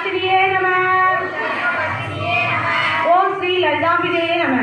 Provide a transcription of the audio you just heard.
பத்திரியே நம. ஓம் ஸ்ரீ லலிதாம்பிகையே நம.